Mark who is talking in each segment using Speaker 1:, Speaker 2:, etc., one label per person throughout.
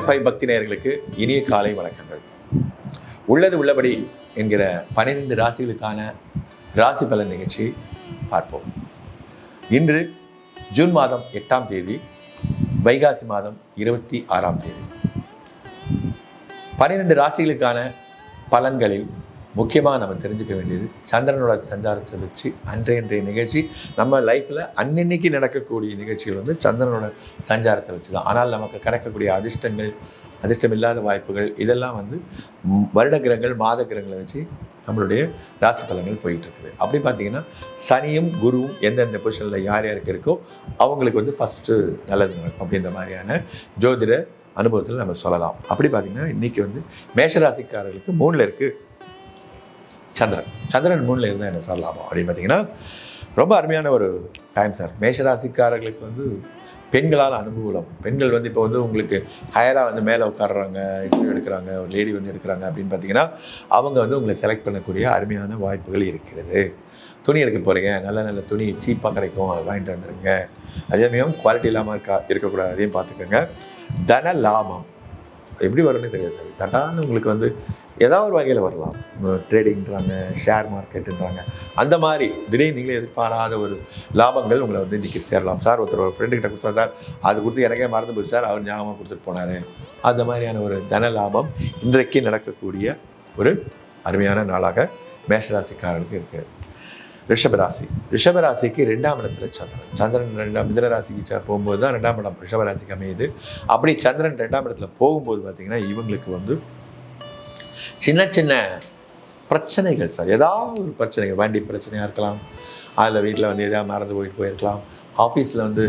Speaker 1: Channel five பக்தி நேயர்களுக்கு இனிய காலை வணக்கங்கள். உள்ளது உள்ளபடி என்கிற பன்னிரெண்டு ராசிகளுக்கான ராசி பலன் நிகழ்ச்சி பார்ப்போம். இன்று ஜூன் மாதம் எட்டாம் தேதி வைகாசி மாதம் இருபத்தி ஆறாம் தேதி. பன்னிரெண்டு ராசிகளுக்கான பலன்களில் முக்கியமாக நம்ம தெரிஞ்சுக்க வேண்டியது சந்திரனோட சஞ்சாரத்தை வச்சு அன்றைய நிகழ்ச்சி. நம்ம லைஃப்பில் அன்னன்னைக்கு நடக்கக்கூடிய நிகழ்ச்சிகள் வந்து சந்திரனோட சஞ்சாரத்தை வச்சு தான் ஆனால் நமக்கு கிடைக்கக்கூடிய அதிர்ஷ்டங்கள் அதிர்ஷ்டம் இல்லாத வாய்ப்புகள் இதெல்லாம் வந்து வருட கிரகங்கள் மாத கிரகங்களை வச்சு நம்மளுடைய ராசி பலன்கள் போயிட்டுருக்குது. அப்படி பார்த்தீங்கன்னா சனியும் குருவும் எந்தெந்த பொசிஷனில் யார் யாருக்கு இருக்கோ அவங்களுக்கு வந்து ஃபஸ்ட்டு நல்லது நடக்கும் அப்படின்ற மாதிரியான ஜோதிட அனுபவத்தில் நம்ம சொல்லலாம். அப்படி பார்த்தீங்கன்னா இன்றைக்கி வந்து மேஷராசிக்காரர்களுக்கு மூணில் இருக்குது சந்திரன். சந்திரன் மூணில் இருந்தால் என்ன சார் லாபம் அப்படின்னு பார்த்தீங்கன்னா ரொம்ப அருமையான ஒரு டைம் சார். மேஷராசிக்காரர்களுக்கு வந்து பெண்களால் அனுகூலம். பெண்கள் வந்து இப்போ வந்து உங்களுக்கு ஹையராக வந்து மேலே உட்காடுறாங்க இன்டர்வியூ எடுக்கிறாங்க ஒரு லேடி வந்து எடுக்கிறாங்க அப்படின்னு பார்த்தீங்கன்னா அவங்க வந்து உங்களை செலக்ட் பண்ணக்கூடிய அருமையான வாய்ப்புகள் இருக்கிறது. துணி எடுக்க போகிறீங்க நல்ல நல்ல துணி சீப்பாக கிடைக்கும் அதை வாங்கிட்டு வந்துடுங்க அதே சமயம் குவாலிட்டி இல்லாமல் இருக்கா இருக்கக்கூடாது அதையும் பார்த்துக்கோங்க. தன லாபம். எப்படி வரும்னு தெரியாது சார். தட்டான்னு உங்களுக்கு வந்து ஏதாவது ஒரு வகையில் வரலாம். ட்ரேடிங்கிறாங்க ஷேர் மார்க்கெட்டுன்றாங்க அந்த மாதிரி திடீர்னு நீங்களே எதிர்பாராத ஒரு லாபங்கள் உங்களை வந்து இன்றைக்கி சேரலாம். சார் ஒருத்தர் ஒரு ஃப்ரெண்டுக்கிட்ட கொடுத்தா சார் அது கொடுத்து எனக்கே மறந்து போச்சு சார் அவர் ஞாபகமாக கொடுத்துட்டு போனார். அந்த மாதிரியான ஒரு தன லாபம் இன்றைக்கு நடக்கக்கூடிய ஒரு அருமையான நாளாக மேஷராசிக்காரர்களுக்கு இருக்குது ரிஷபராசி. ரிஷபராசிக்கு ரெண்டாம் இடத்துல சந்திரன். சந்திரன் ரெண்டாம் மிதனராசிக்கு போகும்போது தான் ரெண்டாம் இடம் ரிஷபராசிக்கு அமையுது. அப்படி சந்திரன் ரெண்டாம் இடத்துல போகும்போது பார்த்திங்கன்னா இவங்களுக்கு வந்து சின்ன சின்ன பிரச்சனைகள் சார். ஏதாவது ஒரு பிரச்சனைகள் வண்டி பிரச்சனையாக இருக்கலாம் அதில் வீட்டில் வந்து எதாவது மறந்து போயிட்டு போயிருக்கலாம். ஆஃபீஸில் வந்து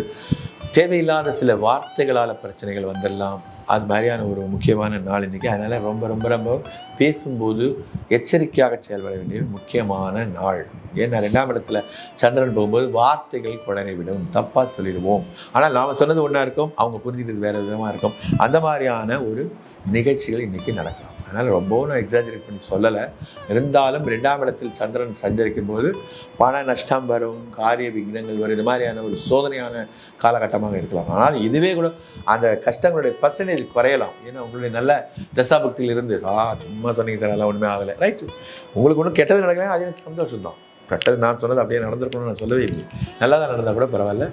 Speaker 1: தேவையில்லாத சில வார்த்தைகளால் பிரச்சனைகள் வந்துடலாம். அது மாதிரியான ஒரு முக்கியமான நாள் இன்றைக்கி அதனால் ரொம்ப ரொம்ப ரொம்ப பேசும்போது எச்சரிக்கையாக செயல்பட வேண்டிய முக்கியமான நாள். ஏன்னா ரெண்டாம் இடத்துல சந்திரன் போகும்போது வார்த்தைகள் குழந்தை விடும் தப்பாக சொல்லிடுவோம். ஆனால் நாம் சொன்னது ஒன்றா இருக்கும். அவங்க புரிஞ்சுக்கிறது வேறு விதமாக இருக்கும். அந்த மாதிரியான ஒரு நிகழ்ச்சிகள் இன்றைக்கி நடக்கலாம். அதனால் ரொம்பவும் நான் எக்ஸாஜரேட் பண்ணி சொல்லலை. இருந்தாலும் ரெண்டாம் இடத்தில் சந்திரன் சஞ்சரிக்கும் போது பண நஷ்டம் வரும் காரிய விக்னங்கள் வரும் இது மாதிரியான ஒரு சோதனையான காலகட்டமாக இருக்கலாம். ஆனால் இதுவே கூட அந்த கஷ்டங்களுடைய பர்சன்டேஜ் குறையலாம். ஏன்னா உங்களுடைய நல்ல தசாபக்தியில் இருந்து ஆ சும்மா சொன்னீங்க சார் அதெல்லாம் ஒன்றுமே ஆகலை. ரைட்டு உங்களுக்கு ஒன்றும் கெட்டது நடக்கலாம் அது எனக்கு சந்தோஷம் தான். கெட்டது நான் சொன்னது அப்படியே நடந்திருக்கணும்னு நான் சொல்லவே இல்லை. நல்லா தான் நடந்தால் கூட பரவாயில்ல.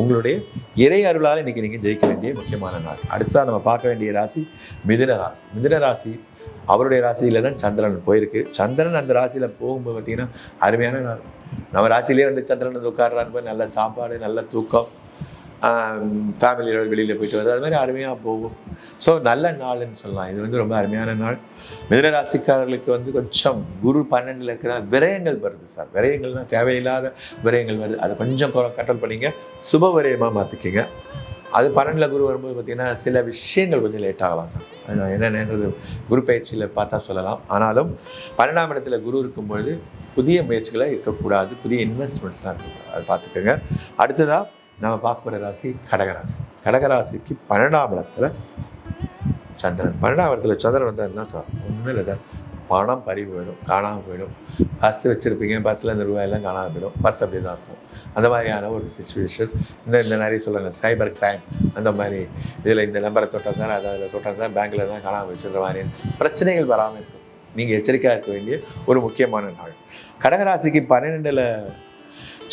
Speaker 1: உங்களுடைய இறை அருளால் இன்றைக்கி நீங்கள் ஜெயிக்க வேண்டிய முக்கியமான நாள். அடுத்ததாக நம்ம பார்க்க வேண்டிய ராசி மிதுன ராசி. மிதுன ராசி அவருடைய ராசியில் தான் சந்திரன் போயிருக்கு. சந்திரன் அந்த ராசியில் போகும்போது பார்த்தீங்கன்னா அருமையான நாள். நம்ம ராசியிலே வந்து சந்திரன் வந்து உட்கார்றாரு நல்ல சாப்பாடு நல்ல தூக்கம். ஃபேமிலியோட வெளியில் போயிட்டு வருது அது மாதிரி அருமையாக போகும். ஸோ நல்ல நாள்னு சொல்லலாம். இது வந்து ரொம்ப அருமையான நாள். மிதுன ராசிக்காரர்களுக்கு வந்து கொஞ்சம் குரு பன்னெண்டில் இருக்கிற விரயங்கள் வருது சார். விரயங்கள்னால் தேவையில்லாத விரயங்கள் வருது. அதை கொஞ்சம் கண்ட்ரோல் பண்ணிங்க. சுப விரயமாக மாற்றிக்கிங்க அது பன்னெண்டில் குரு வரும்போது பார்த்தீங்கன்னா சில விஷயங்கள் கொஞ்சம் லேட் ஆகலாம் சார். என்னென்னது குரு பயிற்சியில் பார்த்தா சொல்லலாம். ஆனாலும் பன்னெண்டாம் இடத்துல குரு இருக்கும்பொழுது புதிய முயற்சிகளை இருக்கக்கூடாது. புதிய இன்வெஸ்ட்மெண்ட்ஸ்லாம் இருக்கக்கூடாது. அதை பார்த்துக்கோங்க. அடுத்ததாக நம்ம பார்க்க போகிற ராசி கடகராசி. கடகராசிக்கு பன்னெண்டாம் இடத்துல சந்திரன். பன்னெண்டாம் இடத்துல சந்திரன் வந்தால் என்ன சார் ஒன்றுமே இல்லை சார். பணம் பறிவு போயிடும் காணாமல் போயிடும். பஸ் வச்சுருப்பீங்க பஸ்ஸில் இந்த ரூபாயெல்லாம் காணாமல் போயிடும். பர்ஸ் அப்படி தான் இருக்கும். அந்த மாதிரியான ஒரு சுச்சுவேஷன் இந்த இந்த நிறைய சொல்லுங்க சைபர் கிரைம் அந்த மாதிரி. இதில் இந்த நம்பரை தொட்டால் தான் அதை அதில் தொட்டால் தான் பேங்க்கில் தான் காணாமல் வச்சுருக்க மாதிரி. பிரச்சனைகள் வராமல் இருக்கும். நீங்கள் எச்சரிக்கையாக இருக்க வேண்டிய ஒரு முக்கியமான நாள். கடகராசிக்கு பன்னிரெண்டில்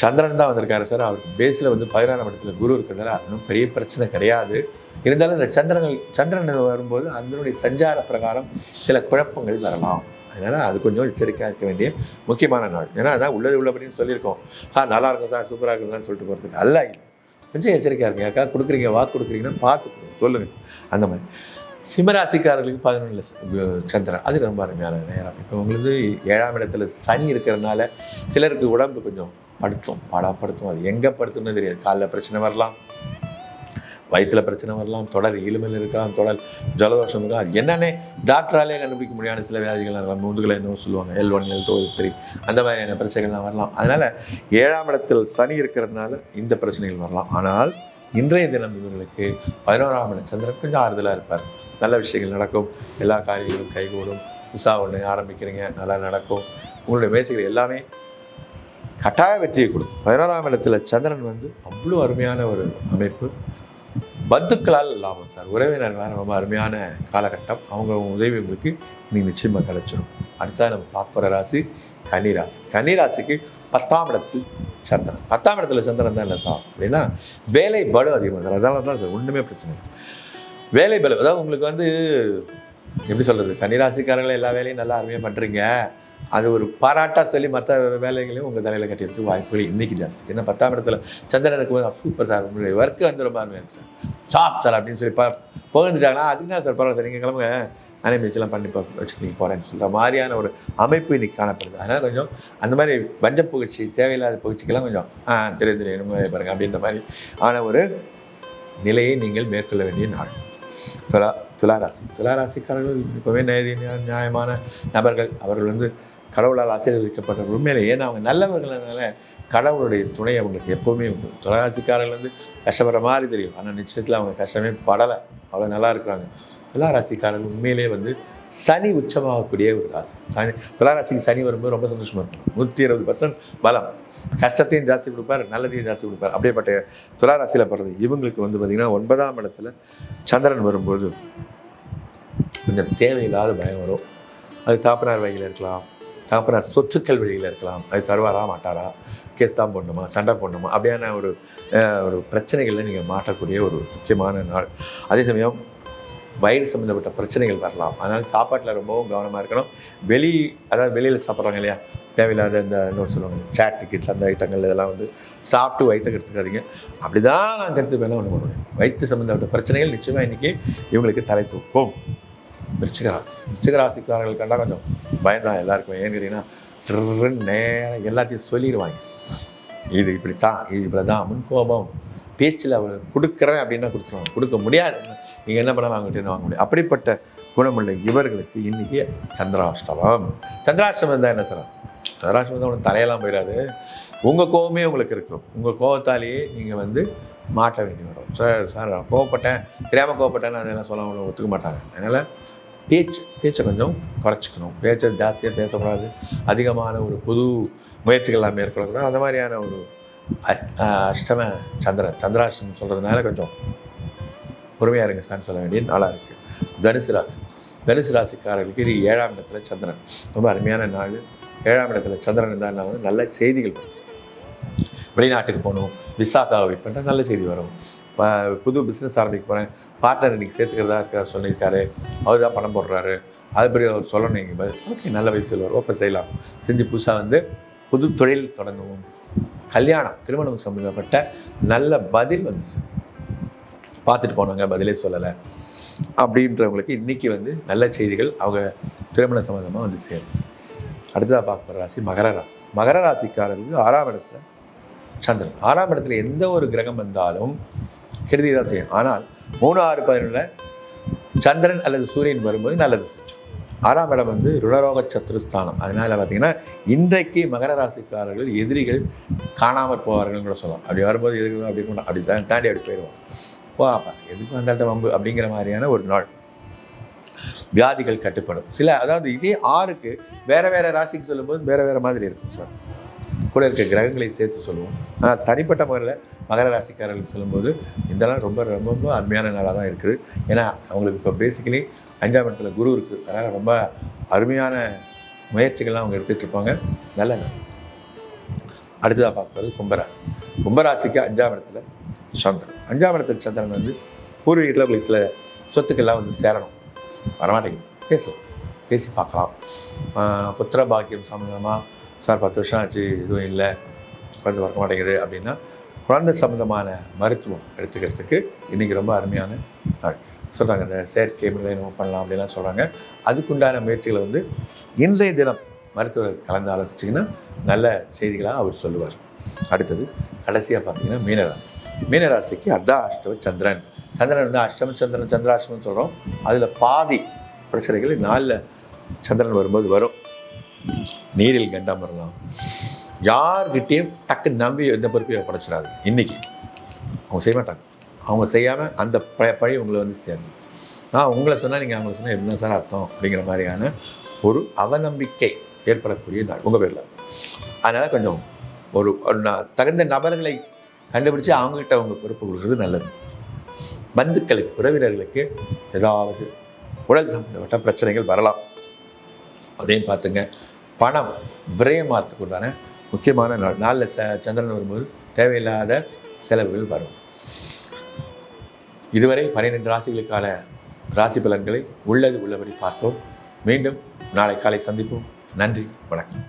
Speaker 1: சந்திரன் தான் வந்திருக்காரு சார். அவருக்கு பேஸில் வந்து பதினாறாம் இடத்துல குரு இருக்கிறதால அது பெரிய பிரச்சனை கிடையாது. இருந்தாலும் இந்த சந்திரங்கள் சந்திரன் வரும்போது அதனுடைய சஞ்சார பிரகாரம் சில குழப்பங்கள் வரலாம். அதனால் அது கொஞ்சம் எச்சரிக்கையாக இருக்க வேண்டிய முக்கியமான நாள். ஏன்னா அதான் உள்ளது உள்ளபடின்னு சொல்லியிருக்கோம். ஆ நல்லா இருக்கும் சார் சூப்பராக இருக்கும் சார் சொல்லிட்டு போகிறதுக்கு அல்ல இது. கொஞ்சம் எச்சரிக்கையாக இருங்க. யாருக்கா கொடுக்குறீங்க வாக்கு கொடுக்குறீங்கன்னா பார்த்து கொடுங்க. சொல்லுங்கள் அந்த மாதிரி. சிம்மராசிக்காரர்களுக்கு பதினொன்றில் சந்திரன். அது ரொம்ப அருமையான நேரம். இப்போ உங்களுக்கு ஏழாம் இடத்துல சனி இருக்கிறதுனால சிலருக்கு உடம்பு கொஞ்சம் படுத்தும் பாடாப்படுத்தும் அது எங்கே படுத்தும்னு தெரியாது. காலைல பிரச்சனை வரலாம். வயிற்றில் பிரச்சனை வரலாம். தொடர் இலுமல் இருக்கலாம் தொடர் ஜலதோஷம் இருக்கலாம். அது என்னென்ன டாக்டராலே கண்டுபிடிக்க முடியாத. சில வியாதிகள் இருக்கலாம் முதுகில் என்ன சொல்லுவாங்க. L one L two L three அந்த மாதிரியான பிரச்சனைகள்லாம் வரலாம். அதனால் ஏழாம் இடத்தில் சனி இருக்கிறதுனால இந்த பிரச்சனைகள் வரலாம். ஆனால் இன்றைய தினம் இவர்களுக்கு பதினோராம் இடம் சந்திரன் கொஞ்சம் ஆறுதலாக இருப்பார். நல்ல விஷயங்கள் நடக்கும். எல்லா காரியங்களும் கைகூடும். புதுசாக ஒன்று ஆரம்பிக்கிறீங்க. நல்லா நடக்கும். உங்களுடைய முயற்சிகள் எல்லாமே கட்டாய வெற்றியை கொடுக்கும் பதினாறாம் இடத்துல சந்திரன் வந்து அவ்வளோ அருமையான ஒரு அமைப்பு. பந்துக்களால் லாபம் சார் உறவினர்களால் ரொம்ப அருமையான காலகட்டம். அவங்க உதவி உங்களுக்கு நீ நிச்சயமாக கிடைச்சிடும் அடுத்தது நம்ம பார்க்க போகிற ராசி கன்னிராசி. கன்னிராசிக்கு பத்தாம் இடத்தில் சந்திரன். பத்தாம் இடத்துல சந்திரன் தான் என்ன சார். அப்படின்னா வேலை பலு அதிகமாக சார். அதனால தான் சார் ஒன்றுமே பிரச்சனை இல்லை. வேலை பலு அதாவது உங்களுக்கு வந்து எப்படி சொல்கிறது கன்னிராசிக்காரங்களே எல்லா வேலையும் நல்லா அருமையாக பண்ணுறீங்க அது ஒரு பாராட்டாக சொல்லி மற்ற வேலைகளையும் உங்கள் தலையில் கட்டிடுறதுக்கு வாய்ப்புகள் இன்றைக்கி ஜாஸ்தி. ஏன்னா பத்தாம் இடத்துல சந்திரனுக்கு போது சூப்பர் சார் உங்களுடைய ஒர்க்கு வந்து ரொம்ப அருமையாக சார் ஷாப் சார் அப்படின்னு சொல்லி ப புகழ்ந்துட்டாங்கன்னா அதுக்கு தான் சார் பரவாயில்ல சார் நீங்கள் கிளம்புங்க. நானே முயற்சிலாம் பண்ணி பா- போகிறேன்னு சொல்கிற மாதிரியான ஒரு அமைப்பு இன்னைக்கு காணப்படுது. அதனால் கொஞ்சம் அந்த மாதிரி வஞ்ச புகழ்ச்சி தேவையில்லாத புகழ்ச்சிக்கெல்லாம் கொஞ்சம் ஆ தெரியும் தெரியும் பாருங்க அப்படின்ற மாதிரி. ஆன ஒரு நிலையை நீங்கள் மேற்கொள்ள வேண்டிய நாள். துலா துளாராசி துளாராசிக்காரர்கள் இப்போவே நியாயமான நபர்கள். அவர்கள் வந்து கடவுளால் ஆசீர்வதிக்கப்பட்ட உண்மையிலே ஏன்னா அவங்க நல்லவர்கள்னால கடவுளுடைய துணை அவங்களுக்கு எப்போவுமே உண்டு. வந்து கஷ்டப்படுற மாதிரி தெரியும். ஆனால் நிச்சயத்தில் அவங்க கஷ்டமே படலை. அவ்வளோ நல்லா இருக்கிறாங்க. துளாராசிக்காரர்கள் உண்மையிலே வந்து சனி உச்சமாகக்கூடிய ஒரு ராசி. சனி துளாராசிக்கு சனி வரும்போது ரொம்ப சந்தோஷமாக இருக்கும். நூற்றி இருபது பர்சன்ட் பலம். கஷ்டத்தையும் ஜாஸ்தி கொடுப்பார் நல்லதையும் ஜாஸ்தி கொடுப்பார். அப்படியேப்பட்ட துளாராசியில் பிறகு இவங்களுக்கு வந்து பார்த்திங்கன்னா ஒன்பதாம் இடத்துல சந்திரன் வரும்போது கொஞ்சம் தேவையில்லாத பயம் வரும். அது தாப்பனார் வகையில் இருக்கலாம். அப்புறம் சொத்துக்கள் வழியில் இருக்கலாம். அது தருவாரா மாட்டாரா? கேஸ் தான் போடணுமா? சண்டை போடணுமா? அப்படியான ஒரு ஒரு பிரச்சனைகளில் நீங்கள் மாட்டக்கூடிய ஒரு முக்கியமான நாள். அதே சமயம் வயிறு சம்மந்தப்பட்ட பிரச்சனைகள் வரலாம். அதனால் சாப்பாட்டில் ரொம்பவும் கவனமாக இருக்கணும். வெளி அதாவது வெளியில் சாப்பிட்றாங்க இல்லையா? தேவையில்லாத இந்த இன்னொரு சொல்லுவாங்க சேட் டிக்கெட் அந்த ஐட்டங்கள் இதெல்லாம் வந்து சாப்பிட்டு வயிற்றை கெடுத்துக்காதீங்க. அப்படி தான் நான் கருத்து வேணால் ஒன்று பண்ணுவேன் வயிற்று சம்மந்தப்பட்ட பிரச்சனைகள் நிச்சயமாக இன்றைக்கி இவங்களுக்கு தலை தூக்கும். விருச்சிகராசி விருச்சிகராசிக்காரர்கள் விருச்சிக கண்டா கொஞ்சம் பயந்தான் எல்லாருக்கும். ஏன்னு கேட்டிங்கன்னா நேரம் எல்லாத்தையும் சொல்லிடுவாங்க இது இப்படி தான் இது இப்படி தான் முன்கோபம் பேச்சில் அவர் கொடுக்குறேன் அப்படின்னா கொடுத்துருவாங்க. கொடுக்க முடியாது. நீங்கள் என்ன பண்ணலாம்? அவங்ககிட்ட வாங்க முடியும் அப்படிப்பட்ட குணமுள்ள இவர்களுக்கு இன்றைக்கி சந்திராஷ்டமம். சந்திராஷ்டமம் தான் என்ன சார்? சந்திராஷ்டமம் தான் உங்களுக்கு தலையெல்லாம் போயிடாது. உங்கள் கோபமே உங்களுக்கு இருக்கும். உங்கள் கோபத்தாலேயே நீங்கள் வந்து மாட்ட வேண்டி வரும். சார் சார் நான் கோவப்பட்டேன். தெரியாமல் கோவப்பட்டேன்னு அதெல்லாம் சொல்ல ஒத்துக்க மாட்டாங்க. அதனால் பேச்சு பேச்சை கொஞ்சம் குறைச்சிக்கணும். பேச்சை ஜாஸ்தியாக பேசக்கூடாது. அதிகமான ஒரு புது முயற்சிகள்லாம் மேற்கொள்ளக்கூடாது. அந்த மாதிரியான ஒரு அஹ் அஷ்டம சந்திரன் சந்திராஷ்டம் சொல்கிறதுனால கொஞ்சம் பொறுமையாக இருங்க சார் சொல்ல வேண்டிய நாளாக இருக்குது தனுசு ராசி. தனுசு ராசிக்காரர்களுக்கு இது ஏழாம் இடத்துல சந்திரன். ரொம்ப அருமையான நாள். ஏழாம் இடத்துல சந்திரன் இருந்தால் வந்து நல்ல செய்திகள் வரும். வெளிநாட்டுக்கு போகணும் விசாக்காவை பண்ணுற நல்ல செய்தி வரும். புது பிஸ்னஸ் ஆரம்பிக்க போகிறேன் பார்ட்னர் இன்னைக்கு சேர்த்துக்கிறதா இருக்கார் சொல்லியிருக்காரு. அவர் தான் பணம் போடுறாரு. அதுபடி அவர் சொல்லணும் நீங்கள் பதில். ஓகே நல்ல வயசில் வரும் அப்போ செய்யலாம். செஞ்சு புதுசாக வந்து புது தொழில் தொடங்கவும். கல்யாணம் திருமணம் சம்மந்தப்பட்ட நல்ல பதில் வந்துச்சு. பார்த்துட்டு போனாங்க பதிலே சொல்லலை. அப்படின்றவங்களுக்கு இன்றைக்கி வந்து நல்ல செய்திகள் அவங்க திருமண சம்மந்தமாக வந்து சேரும். அடுத்ததாக பார்க்குற ராசி மகர ராசி. மகர ராசிக்காரர்களுக்கு ஆறாம் இடத்துல சந்திரன். ஆறாம் இடத்துல எந்த ஒரு கிரகம் வந்தாலும் கெடுதி தான் செய்யும். ஆனால் மூணு ஆறு பதினொன்றில் சந்திரன் அல்லது சூரியன் வரும்போது நல்லது செஞ்சோம் ஆறாம் இடம் வந்து ருணரோக சத்ருஸ்தானம். அதனால் பார்த்தீங்கன்னா இன்றைக்கு மகர ராசிக்காரர்கள் எதிரிகள் காணாமல் போவார்கள்னு கூட சொல்லலாம். அப்படி வரும்போது எதிரிகள் அப்படி கூட அப்படி தான் தாண்டி அப்படி போயிடுவோம். போப்பா எதுக்கு வந்தாட்ட வம்பு அப்படிங்கிற மாதிரியான ஒரு நாள். வியாதிகள் கட்டுப்படும். சில அதாவது இதே ஆறுக்கு வேறு வேறு ராசிக்கு சொல்லும்போது வேறு வேறு மாதிரி இருக்கும் சார். கூட இருக்க கிரகங்களை சேர்த்து சொல்லுவோம். ஆனால் தனிப்பட்ட முறையில் மகர ராசிக்காரர்கள் சொல்லும்போது இந்த நாள் ரொம்ப ரொம்ப ரொம்ப அருமையான நாளாக தான் இருக்குது. ஏன்னா அவங்களுக்கு இப்போ பேசிக்கலி அஞ்சாம் இடத்துல குரு இருக்குது அதனால் ரொம்ப அருமையான முயற்சிகள்லாம் அவங்க எடுத்துகிட்டு இருப்பாங்க. நல்ல நாள். அடுத்ததாக பார்க்குறது கும்பராசி. கும்பராசிக்கு அஞ்சாம் இடத்துல சந்திரன். அஞ்சாம் இடத்துல சந்திரன் வந்து பூர்வீகத்தில் உங்களுக்கு சில சொத்துக்கள்லாம் வந்து சேரணும். வரமாட்டேங்குது. பேசலாம். பேசி பார்க்கலாம். புத்திர பாக்கியம் சம்மந்தமாக சார் பத்து வருஷம் ஆச்சு எதுவும் இல்லை. குழந்தை பார்க்க மாட்டேங்குது அப்படின்னா குழந்தை சம்மந்தமான மருத்துவம் எடுத்துக்கிறதுக்கு இன்றைக்கி ரொம்ப அருமையான நாள். சொல்கிறாங்க இந்த செயற்கை முறையில் நம்ம பண்ணலாம் அப்படிலாம் சொல்கிறாங்க அதுக்குண்டான முயற்சிகளை வந்து இன்றைய தினம் மருத்துவர் கலந்து ஆலோசிச்சிங்கன்னா நல்ல செய்திகளாக அவர் சொல்லுவார். அடுத்தது கடைசியாக பார்த்தீங்கன்னா மீனராசி. மீனராசிக்கு அர்த்தா அஷ்டவ சந்திரன். சந்திரன் வந்து அஷ்டம சந்திரன் சந்திராஷ்டமம் சொல்கிறோம் அதில் பாதி பிரச்சனைகள் நாளில் சந்திரன் வரும்போது வரும். நீரில் கண்டம் வரலாம். யார்கிட்டயும் டக்கு நம்பி எந்த பொறுப்பையும் படைச்சிடாது இன்றைக்கி அவங்க செய்ய மாட்டாங்க. அவங்க செய்யாமல் அந்த ப பழி உங்களை வந்து சேரும். நான் உங்களை சொன்னால் நீங்கள் அவங்களை சொன்னால் என்ன சார் அர்த்தம் அப்படிங்கிற மாதிரியான ஒரு அவநம்பிக்கை ஏற்படக்கூடிய நாள். உங்கள் பேரில். அதனால் கொஞ்சம் ஒரு ந- தகுந்த நபர்களை கண்டுபிடிச்சு அவங்ககிட்ட அவங்க பொறுப்பு கொடுக்குறது நல்லது. பந்துக்களுக்கு உறவினர்களுக்கு ஏதாவது உடல் சம்பந்தப்பட்ட பிரச்சனைகள் வரலாம். அதையும் பார்த்துங்க. பணம் விரயமாகறதுக்குண்டான முக்கியமான நாள். நாளில் ச சந்திரன் வரும்போது தேவையில்லாத செலவுகள் வரும். இதுவரை பன்னிரெண்டு ராசிகளுக்கான ராசி பலன்களை உள்ளது உள்ளபடி பார்த்தோம். மீண்டும் நாளை காலை சந்திப்போம். நன்றி வணக்கம்.